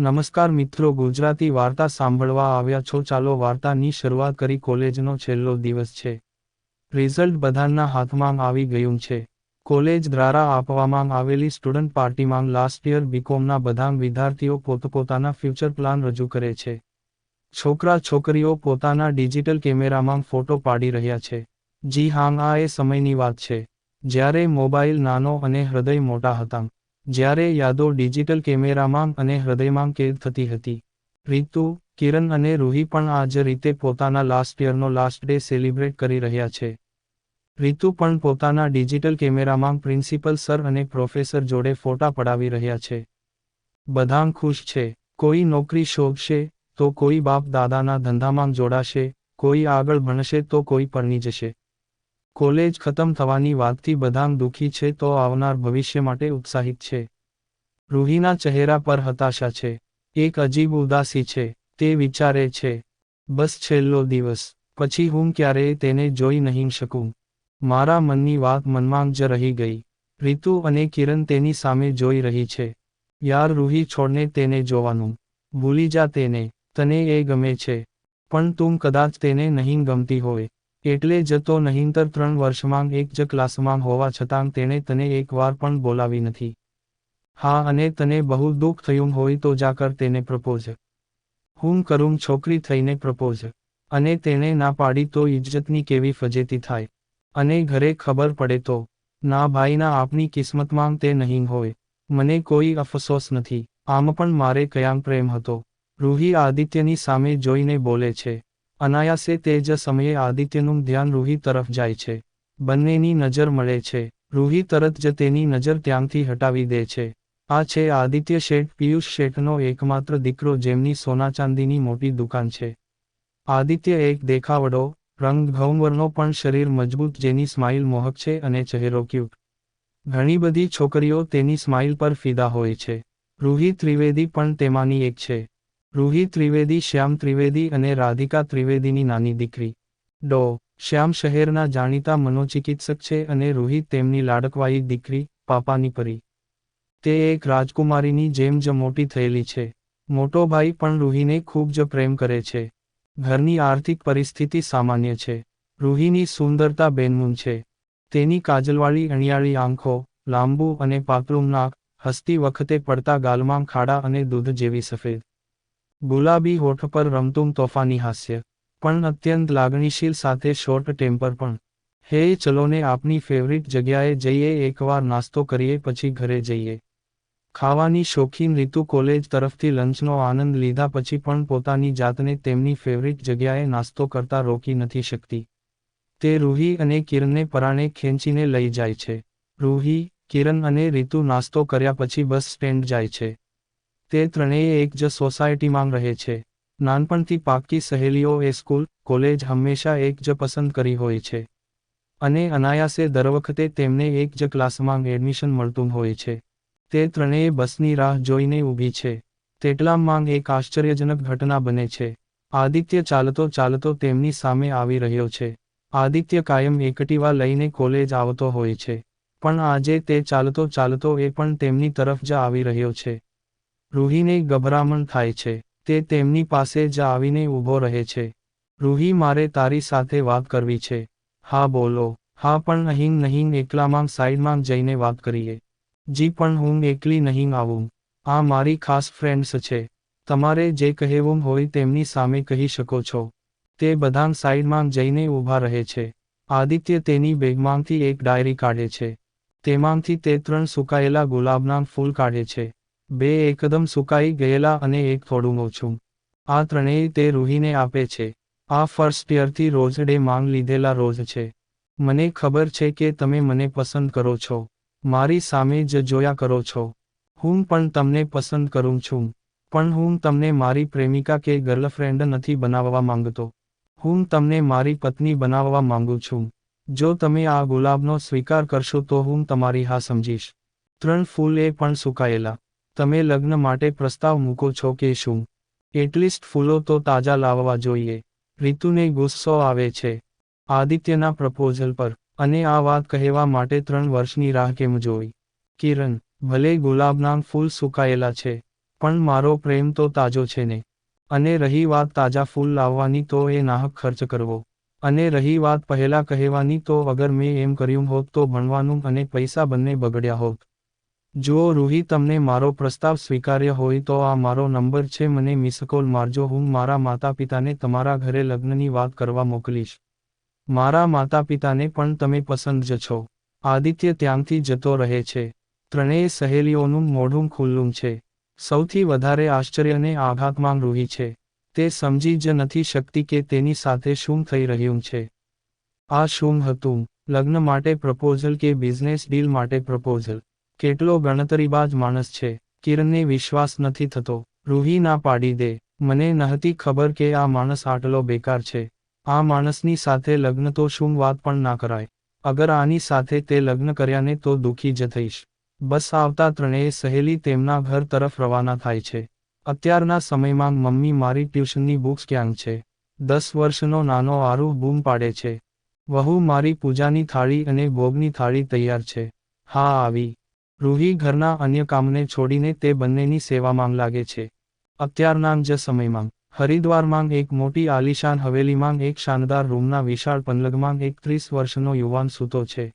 નમસ્કાર મિત્રો, ગુજરાતી વાર્તા સાંભળવા આવ્યા છો. ચાલો વાર્તાની શરૂઆત કરી. કોલેજનો છેલ્લો દિવસ છે. રિઝલ્ટ બધાના હાથમાં આવી ગયું છે. કોલેજ દ્વારા આપવામાં આવેલી સ્ટુડન્ટ પાર્ટીમાં લાસ્ટ યર બીકોમના બધા વિદ્યાર્થીઓ પોતપોતાના ફ્યુચર પ્લાન રજૂ કરે છે. છોકરા છોકરીઓ પોતાના ડિજિટલ કેમેરામાં ફોટો પાડી રહ્યા છે. જી હા, આ એ સમયની વાત છે. જ્યારે મોબાઈલ નાનો અને હૃદય મોટા હતા. જ્યારે યાદો ડિજિટલ કેમેરામાં અને હૃદયમાં કેદ થતી હતી. રીતુ, કિરણ અને રૂહી પણ આ જ રીતે પોતાના લાસ્ટ યરનો લાસ્ટ ડે સેલિબ્રેટ કરી રહ્યા છે. રીતુ પણ પોતાના ડિજિટલ કેમેરામાં પ્રિન્સિપલ સર અને પ્રોફેસર જોડે ફોટા પડાવી રહ્યા છે. બધા ખુશ છે. કોઈ નોકરી શોધશે, તો કોઈ બાપ દાદાના ધંધામાં જોડાશે, કોઈ આગળ ભણશે, તો કોઈ પરણી જશે. કોલેજ ખતમ થવાની વાતથી બધામ દુઃખી છે તો આવનાર ભવિષ્ય માટે ઉત્સાહિત છે. રૂહીના ચહેરા પર હતાશા છે. એક અજીબ ઉદાસી છે. તે વિચારે છે, બસ છેલ્લો દિવસ. પછી હું ક્યારેય તેને જોઈ નહીં શકું. મારા મનની વાત મનમાં જ રહી ગઈ. રીતુ અને કિરણ તેની સામે જોઈ રહી છે. યાર રૂહી, છોડને તેને જોવાનું. ભૂલી જા તેને. તને એ ગમે છે. પણ તું કદાચ તેને નહીં ગમતી હોય. એટલે જ તો નહીંતર ત્રણ વર્ષમાં એક જ ક્લાસમાં હોવા છતાં તેણે તને એકવાર પણ બોલાવી નથી. હા, અને તને બહુ દુઃખ થયું હોય તો જાકર તેને પ્રપોઝ. હું કરું છોકરી થઈને પ્રપોઝ. અને તેણે ના પાડી તો ઇજ્જતની કેવી ફજેતી થાય. અને ઘરે ખબર પડે તો, ના ભાઈના આપની કિસ્મતમાં તે નહીં હોય. મને કોઈ અફસોસ નથી. આમ પણ મારે કયાંક પ્રેમ હતો. રૂહી આદિત્યની સામે જોઈને બોલે છે અનાયાસે તે જ સમયે આદિત્યનું ધ્યાન રૂહી તરફ જાય છે. બંનેની નજર મળે છે. રૂહી તરત જ તેની નજર ત્યાંથી હટાવી દે છે. આ છે આદિત્ય શેઠ, પિયુષ શેઠનો એકમાત્ર દીકરો જેમની સોના ચાંદીની મોટી દુકાન છે. આદિત્ય એક દેખાવડો, રંગ ઘઉંવરનો પણ શરીર મજબૂત જેની સ્માઇલ મોહક છે અને ચહેરો ક્યુટ. ઘણી બધી છોકરીઓ તેની સ્માઇલ પર ફિદા હોય છે. રૂહી ત્રિવેદી પણ તેમાંની એક છે. રૂહી ત્રિવેદી, શ્યામ ત્રિવેદી અને રાધિકા ત્રિવેદીની નાની દીકરી. ડો. શ્યામ શહેરના જાણીતા મનોચિકિત્સક છે અને રૂહી તેમની લાડકવાઈ દીકરી, પાપાની પરી. તે એક રાજકુમારીની જેમ જ મોટી થયેલી છે. મોટો ભાઈ પણ રૂહીને ખૂબ જ પ્રેમ કરે છે. ઘરની આર્થિક પરિસ્થિતિ સામાન્ય છે. રૂહીની સુંદરતા બેનમૂન છે. તેની કાજલવાળી અણિયાળી આંખો, લાંબુ અને પાતળું નાક, હસતી વખતે પડતા ગાલમાં ખાડા અને દૂધ જેવી સફેદ. ગુલાબી હોઠ પર રમતું તોફાની હાસ્ય, પણ અત્યંત લાગણીશીલ સાથે શોર્ટ ટેમ્પર પણ. હે ચલોને આપની ફેવરિટ જગ્યાએ જઈએ, એકવાર નાસ્તો કરીએ, પછી ઘરે જઈએ. ખાવાની શોખીન રીતુ કોલેજ તરફથી લંચનો આનંદ લીધા પછી પણ પોતાની જાતને તેમની ફેવરિટ જગ્યાએ નાસ્તો કરતા રોકી નથી શકતી. તે રૂહી અને કિરણને પરાણે ખેંચીને લઈ જાય છે. રૂહી, કિરણ અને રીતુ નાસ્તો કર્યા પછી બસ સ્ટેન્ડ જાય છે. તે ત્રણેય એક જ સોસાયટીમાં રહે છે. નાનપણથી પાક્કી સહેલીઓ એ સ્કૂલ, કોલેજ હંમેશા એક જ પસંદ કરી હોય છે. અને અનાયાસે દર વખતે તેમને એક જ ક્લાસમાં એડમિશન મળતું હોય છે. તે ત્રણેય બસની રાહ જોઈને ઊભી છે. તેટલામાં એક આશ્ચર્યજનક ઘટના બને છે. આદિત્ય ચાલતો ચાલતો તેમની સામે આવી રહ્યો છે. આદિત્ય કાયમ એકટીવા લઈને કોલેજ આવતો હોય છે. પણ આજે તે ચાલતો ચાલતો એ પણ તેમની તરફ જ આવી રહ્યો છે. રૂહીને ગભરામણ થાય છે, તે તેમની પાસે જ આવીને ઊભો રહે છે. રૂહી, મારે તારી સાથે વાત કરવી છે. હા, બોલો. હા, પણ અહીં નહીં, એકલામાં સાઈડમાં જઈને વાત કરીએ. જી, પણ હું એકલી નહીં આવું. આ મારી ખાસ ફ્રેન્ડ્સ છે. તમારે જે કહેવું હોય તેમની સામે કહી શકો છો. તે બધાં સાઈડમાં જઈને ઊભા રહે છે. આદિત્ય તેની બેગમાંથી એક ડાયરી કાઢે છે. તેમાંથી તે ત્રણ સુકાયેલા ગુલાબના ફૂલ કાઢે છે. બે એકદમ સુકાઈ ગયેલા અને એક થોડું ઓછું. આ ત્રણેય તે રૂહીને આપે છે. આ ફર્સ્ટ યરથી રોજ ડે માંગ લીધેલા રોજ છે. મને ખબર છે કે તમે મને પસંદ કરો છો. મારી સામે જ જોયા કરો છો. હું પણ તમને પસંદ કરું છું. પણ હું તમને મારી પ્રેમિકા કે ગર્લફ્રેન્ડ નથી બનાવવા માંગતો. હું તમને મારી પત્ની બનાવવા માંગુ છું. જો તમે આ ગુલાબનો સ્વીકાર કરશો તો હું તમારી હા સમજીશ. ત્રણ ફૂલ એ પણ સુકાયેલા. તમે લગ્ન માટે પ્રસ્તાવ મૂકો છો કે શું? એટલીસ્ટ ફૂલો તો તાજા લાવવા જોઈએ. રીતુને ગુસ્સો આવે છે. આદિત્યના પ્રપોઝલ પર. અને આ વાત કહેવા માટે ત્રણ વર્ષની રાહ કેમ જોઈ? કિરણ, ભલે ગુલાબના ફૂલ સુકાયેલા છે, પણ મારો પ્રેમ તો તાજો છે ને. અને રહી વાત તાજા ફૂલ લાવવાની તો એ નાહક ખર્ચ કરવો. અને રહી વાત પહેલા કહેવાની તો અગર મેં એમ કર્યું હોત તો ભણવાનું અને પૈસા બંને બગડ્યા હોત. જો રૂહી તમને મારો પ્રસ્તાવ સ્વીકાર્ય હોય તો આ મારો નંબર છે, મને મિસકોલ મારજો. હું મારા માતા પિતાને તમારા ઘરે લગ્નની વાત કરવા મોકલીશ. મારા માતા પિતાને પણ તમે પસંદ જ છો. આદિત્ય ત્યાંથી જતો રહે છે. ત્રણેય સહેલીઓનું મોઢું ખુલ્લું છે. સૌથી વધારે આશ્ચર્યને આઘાતમાં રૂહી છે. તે સમજી જ નથી શકતી કે તેની સાથે શું થઈ રહ્યું છે. આ શું હતું? લગ્ન માટે પ્રપોઝલ કે બિઝનેસ ડીલ માટે પ્રપોઝલ? કેટલો ગણતરીબાજ માણસ છે, કિરણને વિશ્વાસ નથી થતો. રૂહી ના પાડી દે. મને નહતી ખબર કે આ માણસ આટલો બેકાર છે. આ માણસની સાથે લગ્ન તો શું વાત પણ ના કરાય. અગર આની સાથે તે લગ્ન કર્યાને તો દુઃખી જ થઈશ. બસ આવતા ત્રણેય સહેલી તેમના ઘર તરફ રવાના થાય છે. અત્યારના સમયમાં મમ્મી મારી ટ્યુશનની બુક્સ ક્યાંક છે? દસ વર્ષનો નાનો આરુ બૂમ પાડે છે. વહુ મારી પૂજાની થાળી અને ભોગની થાળી તૈયાર છે. હા, આવી. રૂહી ઘરના અન્ય કામને છોડીને તે બંનેની સેવામાં લાગે છે. અત્યારના જ સમયમાં હરિદ્વારમાં એક મોટી આલિશાન હવેલીમાં એક શાનદાર રૂમના વિશાળ પનલગમાં એક ત્રીસ વર્ષનો યુવાન સૂતો છે.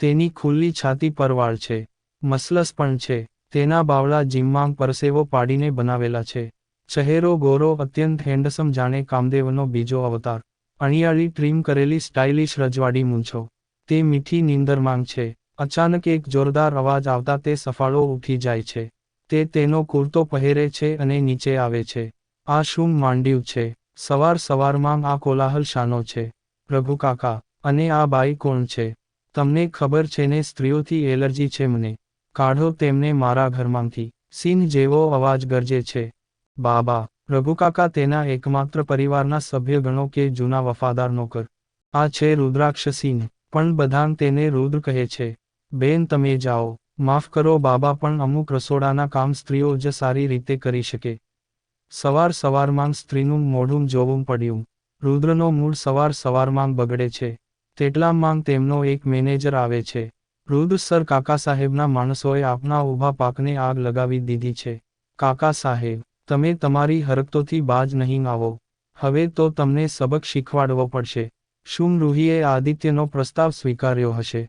તેની ખુલ્લી છાતી પરવાળ છે. મસલસ પણ છે. તેના બાવળા જીમમાં પરસેવો પાડીને બનાવેલા છે. ચહેરો ગોરો અત્યંત હેન્ડસમ જાણે કામદેવનો બીજો અવતાર. અણિયાળી ટ્રીમ કરેલી સ્ટાઇલિશ રજવાડી મૂંછો. તે મીઠી નીંદરમાં છે. અચાનક એક જોરદાર અવાજ આવતા તે સફાળો ઉઠી જાય છે. તે તેનો કુર્તો પહેરે છે અને નીચે આવે છે. આ શું માંડ્યું છે? સવાર સવારમાં આ કોલાહલ શાનો છે? પ્રભુ કાકા, અને આ બાઈ કોણ છે? તમને ખબર છે ને સ્ત્રીઓથી એલર્જી છે મને. કાઢો તેમને મારા ઘરમાંથી. સિંહ જેવો અવાજ ગરજે છે. બાબા રઘુકાકા તેના એકમાત્ર પરિવારના સભ્ય ગણો કે જૂના વફાદાર નોકર આ છે રુદ્રાક્ષ સિંહ પણ બધાં તેને રુદ્ર કહે છે. બેન તમે જાઓ, માફ કરો બાબા પણ અમુક રસોડાના કામ સ્ત્રીઓ જ સારી રીતે કરી શકે. સવાર સવારમાં સ્ત્રીનું મોઢું જોવું પડ્યું. રુદ્રનો મૂળ સવાર સવારમાં બગડે છે. તેટલામાં તેમનો એક મેનેજર આવે છે. રુદ્ર સર કાકા સાહેબના માણસોએ આપના ઊભા પાકને આગ લગાવી દીધી છે. કાકા સાહેબ, તમે તમારી હરકતોથી બાજ નહીં આવો. હવે તો તમને સબક શીખવાડવો પડશે. શું રૂહીએ આદિત્યનો પ્રસ્તાવ સ્વીકાર્યો હશે.